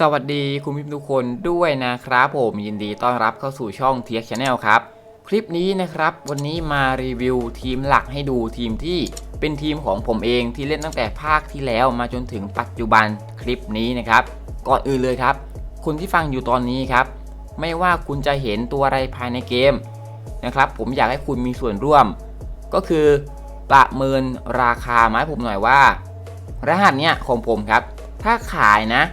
สวัสดีคุณผู้ชมทุกคนด้วยนะครับผมยินดีต้อนรับเข้าสู่ช่องเทียกชาแนลครับ คลิปนี้นะครับ วันนี้มารีวิวทีมหลักให้ดูทีมที่เป็นทีมของผมเองที่เล่นตั้งแต่ภาคที่แล้วมาจนถึงปัจจุบันคลิปนี้นะครับ ก่อนอื่นเลยครับ คุณที่ฟังอยู่ตอนนี้ครับ ไม่ว่าคุณจะเห็นตัวอะไรภายในเกมนะครับ ผมอยากให้คุณมีส่วนร่วม ก็คือประเมินราคามาให้ผมหน่อยว่า รหัสเนี้ยของผมครับ ถ้าขายนะ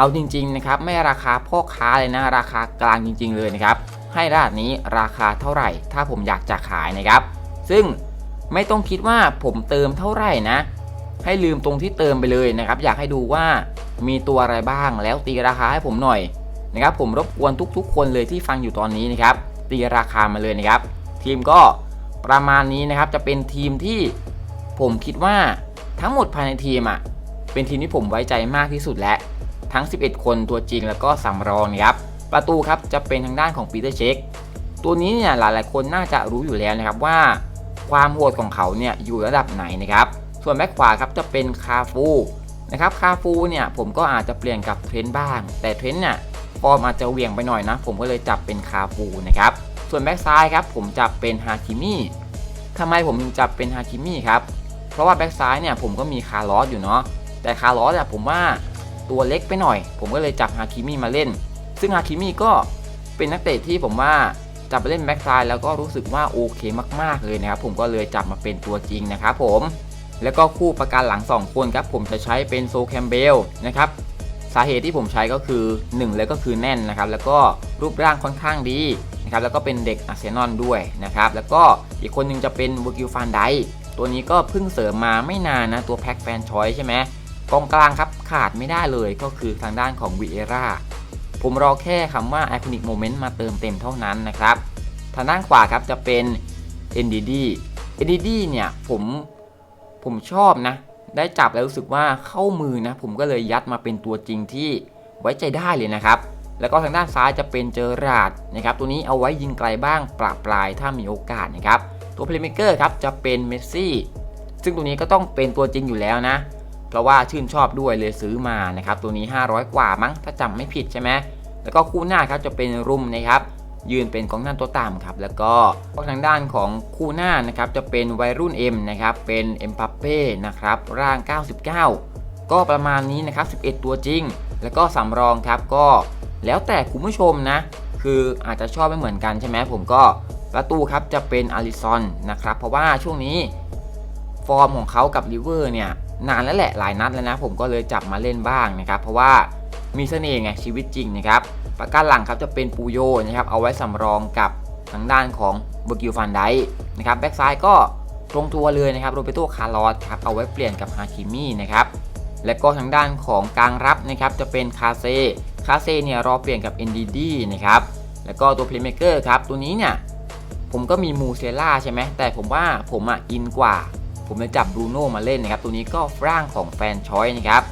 เอาจริงๆนะครับไม่ราคาพ่อค้าเลยนะราคากลางจริง ๆ เลยนะครับให้รหัสนี้ราคาเท่าไหร่ ถ้าผมอยากจะขายนะครับ ซึ่งไม่ต้องคิดว่าผมเติมเท่าไหร่นะ ให้ลืมตรงที่เติมไปเลยนะครับ อยากให้ดูว่ามีตัวอะไรบ้างแล้วตีราคาให้ผมหน่อยนะครับ ผมรบกวนทุกๆ คนเลยที่ฟังอยู่ตอนนี้นะครับ ตีราคามาเลยนะครับ ทีมก็ประมาณนี้นะครับจะเป็นทีมที่ผมคิดว่าทั้งหมดภายในทีมอะเป็นทีมที่ผมไว้ใจมากที่สุดและ ทั้ง 11 คนตัวจริงแล้วก็สำรองนะครับประตูครับจะเป็นทางด้านของปีเตอร์เช็คตัวนี้เนี่ยหลายๆ คนน่าจะรู้อยู่แล้วนะครับว่า ความโหดของเขาเนี่ยอยู่ระดับไหนนะครับส่วนแบ็คขวาครับจะเป็นคาฟูนะครับคาฟูเนี่ยผมก็อาจจะเปลี่ยนกับเทรนต์บ้าง แต่เทรนต์เนี่ยฟอร์มอาจจะเวียงไปหน่อยนะ ผมก็เลยจับเป็นคาฟูนะครับส่วนแบ็คซ้ายครับผมจับเป็นฮาคิมิทำไมผมถึงจับเป็นฮาคิมิครับเพราะว่าแบ็คซ้ายเนี่ยผมก็มีคาร์ลอสอยู่เนาะแต่คาร์ลอสอะผมว่า ตัวเล็กไปหน่อย ผมก็เลยจับฮาคิมิมาเล่น ซึ่งฮาคิมิก็เป็นนักเตะที่ผมว่าจับไปเล่นแบ็คซ้ายแล้วก็รู้สึกว่าโอเคมากๆเลยนะครับ ผมก็เลยจับมาเป็นตัวจริงนะครับผมแล้วก็คู่ประกันหลัง 2 คนครับผมจะใช้เป็นโซแคมเบลนะครับสาเหตุที่ผมใช้ก็คือ1เลยก็คือแน่นนะครับ แล้วก็รูปร่างค่อนข้างดีนะครับแล้วก็เป็นเด็กอาร์เซนอลด้วยนะครับ แล้วก็อีกคนหนึงจะเป็นบูกิลฟานไดตัวนี้ก็เพิ่งเสริมมาไม่นานนะ ตัวแพ็คแฟนชอยใช่ไหม กองกลางครับขาดไม่ได้เลยก็คือทางด้านของวีเอร่าผมรอแค่คำว่า Iconic Moment มาเติมเต็มเท่านั้นนะครับ ทางด้านขวาครับจะเป็น NDD NDD เนี่ยผมผมชอบนะ ได้จับแล้วรู้สึกว่าเข้ามือนะ ผมก็เลยยัดมาเป็นตัวจริงที่ไว้ใจได้เลยนะครับ แล้วก็ทางด้านซ้ายจะเป็นเจอราดนะครับ ตัวนี้เอาไว้ยิงไกลบ้างปราปลายถ้ามีโอกาสนะครับ ตัวเพลย์เมเกอร์ครับจะเป็นเมสซี่ซึ่งตัวนี้ก็ต้องเป็นตัวจริงอยู่แล้วนะ เพราะว่าชื่นชอบด้วยเลยซื้อมานะครับตัวนี้ 500 กว่ามั้งถ้าจำไม่ผิดใช่ไหมแล้วก็คู่หน้าครับจะเป็นรุมนะครับยืนเป็นกองหน้าตัวต่ำครับแล้วก็ทางด้านของคู่หน้านะครับจะเป็นวัยรุ่น M นะครับเป็นเอ็มปัปเป้นะครับร่าง 99 ก็ประมาณนี้นะครับ 11 ตัวจริง แล้วก็สำรองครับก็แล้วแต่คุณผู้ชมนะ คืออาจจะชอบไม่เหมือนกันใช่ไหมผมก็ประตูครับจะเป็นอาริซอนนะครับเพราะว่าช่วงนี้ฟอร์มของเขากับลิเวอร์เนี่ย นานแล้วแหละหลายนัดแล้วนะ ผมก็เลยจับมาเล่นบ้างนะครับเพราะว่ามีเสน่ห์ไงชีวิตจริงนะครับประกันหลังครับจะเป็นปูโยนะครับเอาไว้สำรองกับทางด้านของเบอร์กิลฟันไดนะครับแบ็กซ้ายก็ตรงตัวเลยนะครับโรเบโตคาร์ลอสครับเอาไว้เปลี่ยนกับฮาคิมี่นะครับและก็ทางด้านของกลางรับนะครับจะเป็นคาเซคาเซเนี่ยรอเปลี่ยนกับ NDD นะครับแล้วก็ตัวเพลย์เมเกอร์ครับตัวนี้เนี่ยผมก็มีมูเซล่าใช่ไหมแต่ผมว่าผมอะอินกว่า ผมเลยจับบรูโน่มาเล่นนะครับตัวนี้ก็ร่างของแฟนชอยนะครับ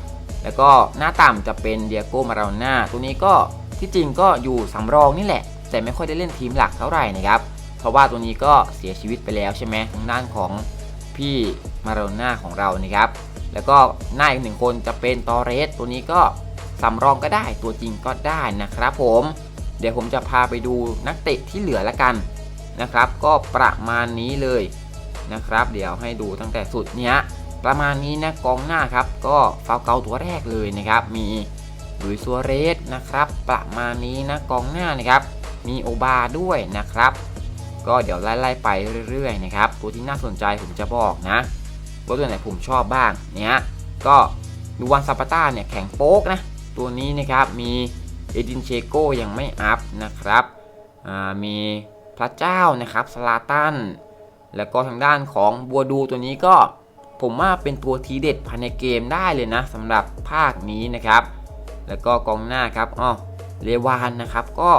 แล้วก็หน้าต่ำจะเป็นเดียโก้มาราน่าตัวนี้ก็ที่จริงก็อยู่สำรองนี่แหละ แต่ไม่ค่อยได้เล่นทีมหลักเท่าไหร่นะครับเพราะว่าตัวนี้ก็เสียชีวิตไปแล้วใช่ไหมทางด้านของพี่มาราน่าของเรานะครับแล้วก็หน้าอีกหนึ่งคนจะเป็นตอเรสตัวนี้ก็สำรองก็ได้ตัวจริงก็ได้นะครับผมเดี๋ยวผมจะพาไปดูนักเตะที่เหลือละกันนะครับ ก็ประมาณนี้เลย นะครับ เดี๋ยวให้ดูตั้งแต่สุดเนี้ยประมาณนี้นะกองหน้าครับ ก็ฟาวเกาตัวแรกเลยนะครับ มีลุยซัวเรสนะครับ ประมาณนี้นะกองหน้านะครับ มีโอบาด้วยนะครับ ก็เดี๋ยวไล่ๆไปเรื่อยๆนะครับ ตัวที่น่าสนใจผมจะบอกนะว่าตัวไหนผมชอบบ้างเนี้ยก็ดูวันซาปาต้าเนี่ยแข็งโป๊กนะ ตัวนี้นะครับมีเอดินเชโกยังไม่อัพนะครับมีพระเจ้านะครับสลาตัน แล้วก็ทางด้านของบัวดูตัวนี้ก็ผมว่าเป็นตัวทีเด็ดภายในเกมได้เลยนะสำหรับภาคนี้นะครับ แล้วก็กองหน้าครับอ๋อเลวานนะครับก็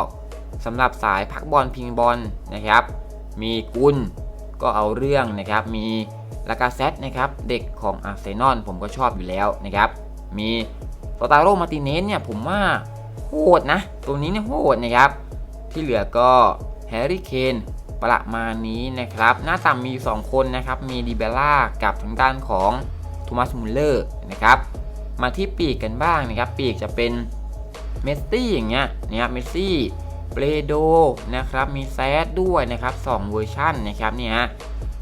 สำหรับสายพักบอลพิงบอลนะครับ มีกุลก็เอาเรื่องนะครับ มีลากาเซตนะครับเด็กของอาร์เซนอลผมก็ชอบอยู่แล้วนะครับ มีโตตาโรมาติเนสเนี่ยผมว่าโหดนะ ตัวนี้เนี่ยโหดนะครับ ที่เหลือก็แฮร์รี่เคน ประมาณนี้นะครับ หน้าต่ำมี 2 คนนะครับ มีดิเบล่ากับทางด้านของโทมัสมุลเลอร์นะครับ มาที่ปีกกันบ้างนะครับ ปีกจะเป็นเมสซี่อย่างเงี้ยเนี่ยเมสซี่เปรโดนะครับ มีแซดด้วยนะครับ 2 เวอร์ชันนะครับเนี่ย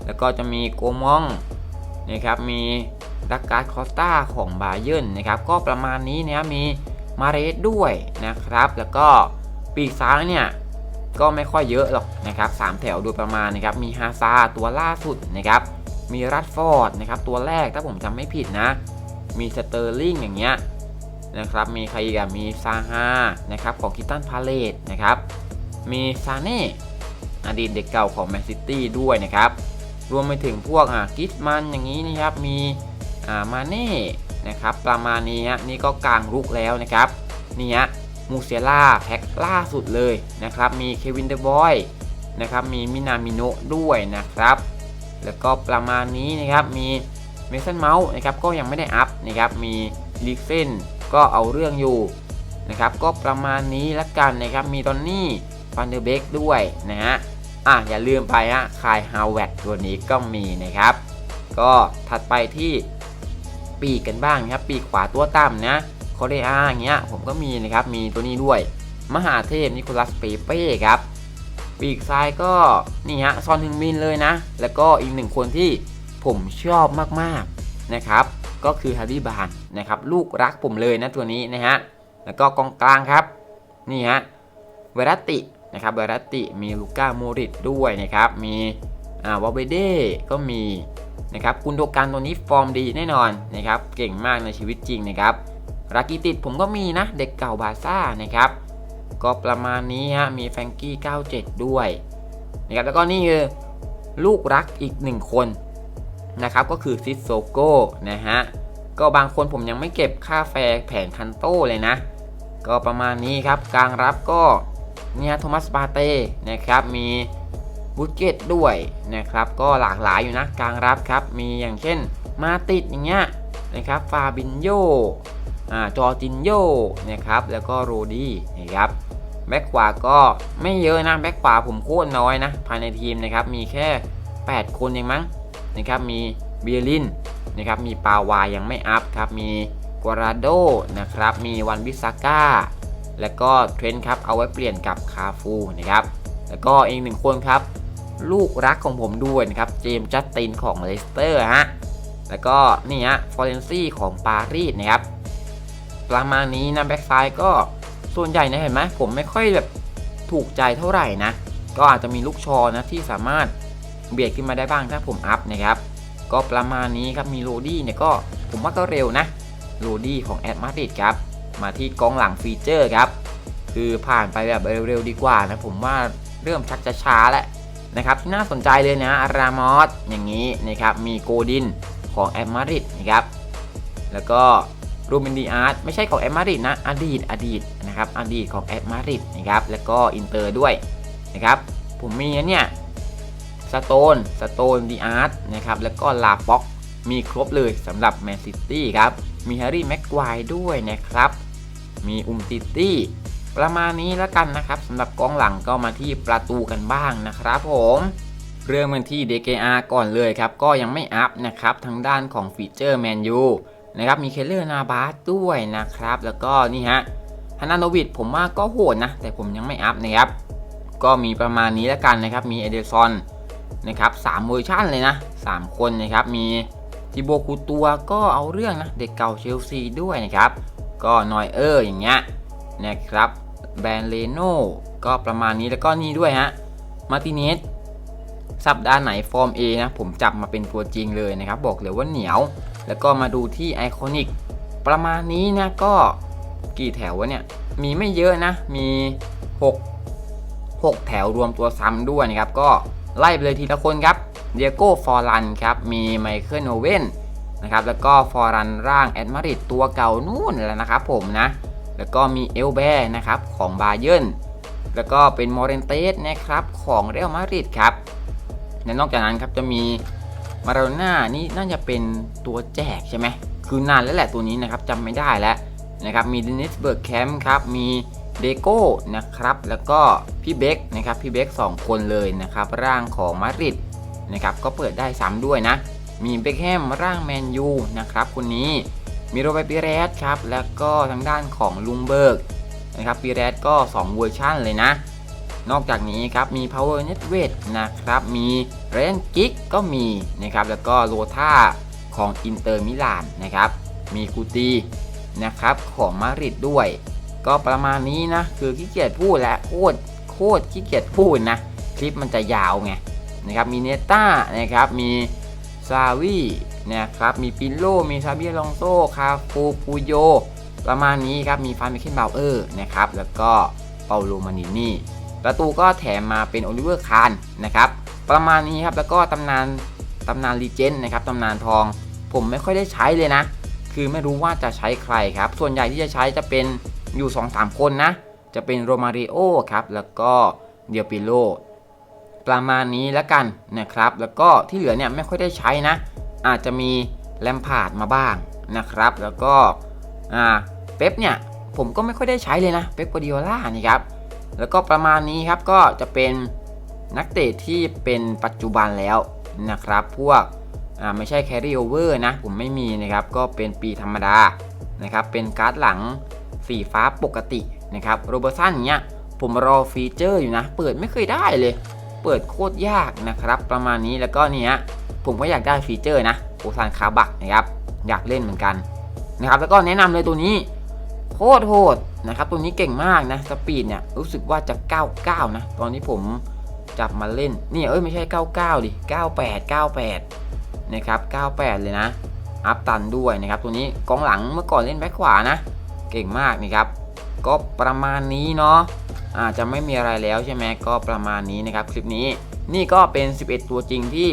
แล้วก็จะมีโกมองนะครับมีดักการ์ดคอสตาของบาเยร์นนะครับก็ประมาณนี้นะครับมีมาเรสด้วยนะครับ แล้วก็ปีกซ้ายเนี่ย ก็ไม่ค่อยเยอะหรอกนะครับสามแถวโดยประมาณนะครับมีฮาซาตัวล่าสุดนะครับมีรัดฟอร์ดนะครับตัวแรกถ้าผมจำไม่ผิดนะ มีสเตอร์ลิงอย่างเงี้ยนะครับมีใครอีกอะมีซาฮานะครับของคิตันพาเลตนะครับมีซาเน่อดีตเด็กเก่าของแมนซิตี้ด้วยนะครับรวมไปถึงพวกอะกิสมันอย่างนี้นะครับมีอ่ามาเน่นะครับประมาณนี้ฮะนี่ก็กลางรุกแล้วนะครับนี่ฮะ มูเซล่าแพ็คล่าสุดเลยนะครับมีเควินเดบอยนะครับมีมินามิโนด้วยนะครับ แล้วก็ประมาณนี้นะครับมีเมสันเมาส์นะครับก็ยังไม่ได้อัพนะครับมีลิกเซนก็เอาเรื่องอยู่นะครับก็ประมาณนี้ละกันนะครับมีตอนนี้ฟันเดอร์เบกด้วยนะฮะอะอย่าลืมไปฮะคายฮาวเวดตัวนี้ก็มีนะครับ ก็ถัดไปที่ปีกกันบ้างนะครับ ปีกขวาตัวต่ำนะ คอเรียอย่างเงี้ยผมก็มีนะครับ มีตัวนี้ด้วย มหาเทพนิโคลัสเปเป้ครับปีกซ้ายก็นี่ฮะซอนฮึงมินเลยนะ แล้วก็อีกหนึ่งคนที่ผมชอบมากๆนะครับ ก็คือฮาร์ดี้บานนะครับลูกรักผมเลยนะตัวนี้นะฮะแล้วก็กองกลางครับนี่ฮะเวรัตตินะครับเวรัตติมีลูก้าโมริตด้วยนะครับมีอ่าวาเบเด้ก็มีนะครับกุนโดกันตัวนี้ฟอร์มดีแน่นอนนะครับเก่งมากในชีวิตจริงนะครับ รากิติดผมก็มีนะ เด็กเก่าบาซ่านะครับ ก็ประมาณนี้ฮะ มีแฟงกี้ 97 ด้วยนะครับแล้วก็นี่คือลูกรักอีกหนึ่งคนนะครับ ก็คือซิสโซโก้นะฮะ ก็บางคนผมยังไม่เก็บค่าแฟร์แผงคันโต้เลยนะ ก็ประมาณนี้ครับกลางรับก็เนี่ยโทมัสปาเต้นะครับ มีบูตเกตด้วยนะครับ ก็หลากหลายอยู่นะกลางรับครับ มีอย่างเช่นมาติดอย่างเงี้ยนะครับ ฟาบินโย จอจินโยนะครับแล้วก็โรดี้นะครับแบ็กขวาก็ไม่เยอะนะแบ็กขวาผมโคตรน้อยนะภายในทีมนะครับมีแค่ 8 คนเองมั้งนะครับมีเบียลินนะครับมีปาวายังไม่อัพครับมีกัวราโดนะครับมีวันบิซาก้าแล้วก็เทรนครับเอาไว้เปลี่ยนกับคาฟูนะครับแล้วก็อีกหนึ่งคนครับ ลูกรักของผมด้วยนะครับเจมส์จัสตินของเลสเตอร์ฮะแล้วก็นี่ฮะฟอเรนซี่ของปารีสนะครับ ประมาณนี้นะแบ็กซ้ายก็ส่วนใหญ่นะเห็นไหมผมไม่ค่อยแบบถูกใจเท่าไหร่นะ ก็อาจจะมีลูกชอนะที่สามารถเบียดขึ้นมาได้บ้างถ้าผมอัพนะครับก็ประมาณนี้ครับมีโรดี้เนี่ยก็ผมว่าก็เร็วนะโรดี้ของแอดมาริดครับมาที่กองหลังฟีเจอร์ครับคือผ่านไปแบบเร็วๆดีกว่านะผมว่าเริ่มชักจะช้าแล้วนะครับที่น่าสนใจเลยนะอารามอสอย่างนี้นะครับมีโกดินของแอดมาริดนะครับแล้วก็ รูมินดีอาร์ตไม่ใช่ของแอดมาริดนะ อดีตอดีตนะครับอดีตของแอดมาริดนะครับแล้วก็อินเตอร์ด้วยนะครับผมมีเนี่ยสโตนสโตนดีอาร์ตนะครับแล้วก็ลาป็อกมีครบเลยสำหรับแมนซิตี้ครับ มีแฮร์รี่แม็กควายด้วยนะครับ มีอุมติตี้ประมาณนี้แล้วกันนะครับสำหรับกองหลังก็มาที่ประตูกันบ้างนะครับผมเริ่องมันที่ DKR ก่อนเลยครับ ก็ยังไม่อัพนะครับทางด้านของฟีเจอร์แมนยู นะครับมีเคเลอร์นาบาสด้วยนะครับ แล้วก็นี่ฮะฮานาโนวิดผมว่าก็โหดนะ แต่ผมยังไม่อัพนะครับ ก็มีประมาณนี้แล้วกันนะครับ มีเอเดซอนนะครับสามเวอร์ชันเลยนะ 3 คนนะครับ มีทิโบคูตัวก็เอาเรื่องนะ เด็กเก่าเชลซีด้วยนะครับ ก็นอยเออร์อย่างเงี้ยนะครับแบรนเลโน่ก็ประมาณนี้แล้วก็นี่ด้วยฮะมาติเนสสัปดาห์ไหนฟอร์ม A นะผมจับมาเป็นตัวจริงเลยนะครับ บอกเลยว่าเหนียว แล้วก็มาดูที่ไอคอนิกประมาณนี้นะก็กี่แถววะเนี่ย มีไม่เยอะนะ มี 6 6 แถวรวมตัวซ้ำด้วยนะครับ ก็ไล่ไปเลยทีละคนครับเดียโก้ฟอร์รันครับ มีไมเคิลโอเว่นนะครับ แล้วก็ฟอร์รันร่างแอดมาริดตัวเก่านู่นแล้วนะครับผมนะ แล้วก็มีเอลแบร์นะครับของบาเยร์นแล้วก็เป็นมอร์เรนเตสนะครับของเรอัลมาดริดครับและนอกจากนั้นครับจะมี มาราโดน่านี่น่าจะเป็นตัวแจกใช่ไหมคือนานแล้วแหละตัวนี้นะครับจำไม่ได้แล้วนะครับมีเดนิสเบิร์กแคมป์ครับมีเดโก้นะครับแล้วก็พี่เบคนะครับพี่เบค2 คนเลยนะครับร่างของมาริดนะครับก็เปิดได้ซ้ำด้วยนะ มีเบคแฮมร่างแมนยูนะครับคนนี้มีโรเบปิเรสครับแล้วก็ทางด้านของลุงเบิร์กนะครับปีแรดก็ 2 เวอร์ชันเลยนะ นอกจากนี้ครับมี Power Net w e i g h นะครับ มี r a n g i g ก็มีนะครับ แล้วก็โ o ธาของอินเตอร์มิลานนะครับ มีกูตีนะครับของมาริดด้วย ก็ประมาณนี้นะ คือขี้เกียจพูดและโคตรโคตรขี้เกียจพูดนะ คลิปมันจะยาวไงนะครับ มีเนต้านะครับ มีซาวีนะครับ มีปิโลมีซาเบียลองโซ คาฟูปูโย ประมาณนี้ครับ มีฟานมิเคนบาวเออร์นะครับ แล้วก็เปาโลมานินี่ ประตูก็แถมมาเป็นโอลิเวอร์คานนะครับประมาณนี้ครับแล้วก็ตำนานตำนานลีเจนนะครับตำนานทอง ผมไม่ค่อยได้ใช้เลยนะ คือไม่รู้ว่าจะใช้ใครครับ ส่วนใหญ่ที่จะใช้จะเป็นอยู่2-3 คนนะ จะเป็นโรมาริโอครับแล้วก็เดียปิโลประมาณนี้แล้วกันนะครับ แล้วก็ที่เหลือเนี่ยไม่ค่อยได้ใช้นะ อาจจะมีแลมพาดมาบ้างนะครับ แล้วก็อ่าเป๊ปเนี่ยผมก็ไม่ค่อยได้ใช้เลยนะ เป๊ปกวาดิโอล่านี่ครับ แล้วก็ประมาณนี้ครับก็จะเป็นนักเตะที่เป็นปัจจุบันแล้วนะครับ พวกไม่ใช่แคริโอเวอร์นะ ผมไม่มีนะครับ ก็เป็นปีธรรมดานะครับ เป็นการ์ดหลังสีฟ้าปกตินะครับโรเบอร์สันเนี้ยผมรอฟีเจอร์อยู่นะ เปิดไม่เคยได้เลย เปิดโคตรยากนะครับ ประมาณนี้แล้วก็เนี้ยผมก็อยากได้ฟีเจอร์นะโอซานคาบักนะครับ อยากเล่นเหมือนกันนะครับ แล้วก็แนะนำเลยตัวนี้ โคตรโหดนะครับตัวนี้เก่งมากนะสปีดเนี่ยรู้สึกว่าจะ 99 นะ ตอนนี้ผมจับมาเล่นนี่เอ้ยไม่ใช่ 99 ดิ 98 98 นะครับ 98 เลยนะ อัพตันด้วยนะครับ ตัวนี้กองหลังเมื่อก่อนเล่นแบ็คขวานะ เก่งมากนี่ครับ ก็ประมาณนี้เนาะอาจจะไม่มีอะไรแล้วใช่ไหมก็ประมาณนี้นะครับ คลิปนี้นี่ก็เป็น 11 ตัวจริงที่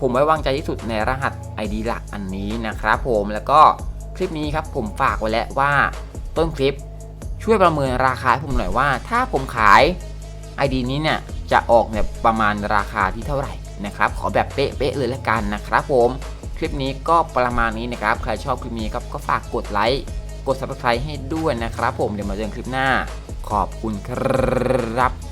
ผมไว้วางใจที่สุดในรหัส ID หลักอันนี้นะครับผมแล้วก็คลิปนี้ครับผมฝากไว้แล้วว่า ต้นคลิป ช่วยประเมินราคาให้ผมหน่อยว่า ถ้าผมขาย ID นี้เนี่ยจะออกเนี่ยประมาณราคาที่เท่าไหร่นะครับ ขอแบบเป๊ะๆเลยละกันนะครับผม คลิปนี้ก็ประมาณนี้นะครับ ใครชอบคลิปนี้ครับก็ฝากกดไลค์กด subscribe ให้ด้วยนะครับผมเดี๋ยวมาเจอกันคลิปหน้า ขอบคุณครับ